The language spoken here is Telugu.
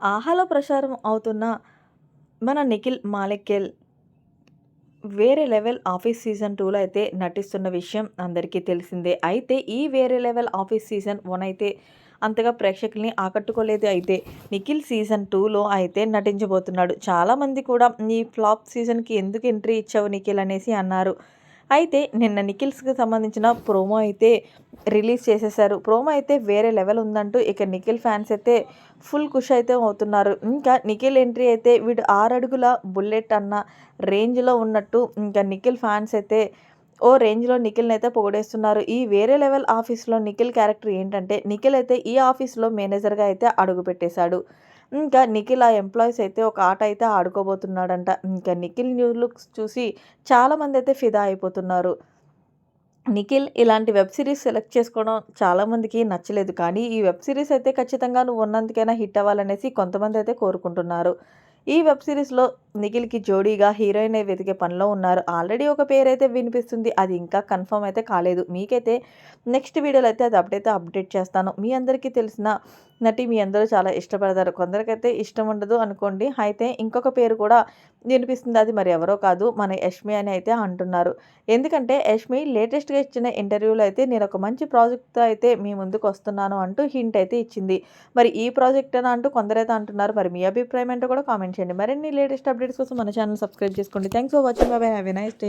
ఆహాలో ప్రసారం అవుతున్న మన నిఖిల్ మాలెక్కెల్ వేరే లెవెల్ ఆఫీస్ సీజన్ టూలో అయితే నటిస్తున్న విషయం అందరికీ తెలిసిందే. అయితే ఈ వేరే లెవెల్ ఆఫీస్ సీజన్ వన్ అయితే అంతగా ప్రేక్షకుల్ని ఆకట్టుకోలేదు. అయితే నిఖిల్ సీజన్ టూలో అయితే నటించబోతున్నాడు. చాలామంది కూడా ఈ ఫ్లాప్ సీజన్కి ఎందుకు ఎంట్రీ ఇచ్చావు నిఖిల్? అనేసి అన్నారు. అయితే నిన్న నిఖిల్స్కి సంబంధించిన ప్రోమో అయితే రిలీజ్ చేసేసారు. ప్రోమో అయితే వేరే లెవెల్ ఉందంటూ ఇక నిఖిల్ ఫ్యాన్స్ అయితే ఫుల్ ఖుష్ అయితే అవుతున్నారు. ఇంకా నిఖిల్ ఎంట్రీ అయితే వీడు ఆరడుగుల బుల్లెట్ అన్న రేంజ్లో ఉన్నట్టు ఇంకా నిఖిల్ ఫ్యాన్స్ అయితే ఓ రేంజ్లో నిఖిల్ని అయితే పొగడేస్తున్నారు. ఈ వేరే లెవెల్ ఆఫీస్లో నిఖిల్ క్యారెక్టర్ ఏంటంటే నిఖిల్ అయితే ఈ ఆఫీస్లో మేనేజర్గా అయితే అడుగు పెట్టేశాడు. ఇంకా నిఖిల్ ఆ ఎంప్లాయీస్ అయితే ఒక ఆట అయితే ఆడుకోబోతున్నాడంట. ఇంకా నిఖిల్ న్యూ లుక్స్ చూసి చాలామంది అయితే ఫిదా అయిపోతున్నారు. నిఖిల్ ఇలాంటి వెబ్ సిరీస్ సెలెక్ట్ చేసుకోవడం చాలామందికి నచ్చలేదు. కానీ ఈ వెబ్ సిరీస్ అయితే ఖచ్చితంగా నువ్వు ఉన్నందుకైనా హిట్ అవ్వాలనేసి కొంతమంది అయితే కోరుకుంటున్నారు. ఈ వెబ్ సిరీస్లో నిఖిల్కి జోడీగా హీరోయిన్ వెతికే పనిలో ఉన్నారు. ఆల్రెడీ ఒక పేరు అయితే వినిపిస్తుంది. అది ఇంకా కన్ఫర్మ్ అయితే కాలేదు. మీకైతే నెక్స్ట్ వీడియోలో అయితే అది అప్డేట్ అప్డేట్ చేస్తాను. మీ అందరికీ తెలిసిన నటి మీ అందరూ చాలా ఇష్టపడతారు. కొందరికైతే ఇష్టం ఉండదు అనుకోండి. అయితే ఇంకొక పేరు కూడా వినిపిస్తుంది. అది మరి ఎవరో కాదు. మన యష్మి అని అయితే అంటున్నారు. ఎందుకంటే యష్మి లేటెస్ట్గా ఇచ్చిన ఇంటర్వ్యూలో అయితే నేను ఒక మంచి ప్రాజెక్ట్తో అయితే మీ ముందుకు వస్తున్నాను అంటూ హింట్ అయితే ఇచ్చింది. మరి ఈ ప్రాజెక్ట్ అని అంటూ కొందరైతే అంటున్నారు. మరి మీ అభిప్రాయం ఏంటో కూడా కామెంట్ చేయండి. మరిన్ని లేటెస్ట్ అప్డేట్స్ కోసం మన ఛానల్ సబ్స్క్రైబ్ చేసుకోండి. థ్యాంక్స్ ఫర్ వాచింగ్ బాబాయ్ హ్యావ్ ఎ నైస్ డే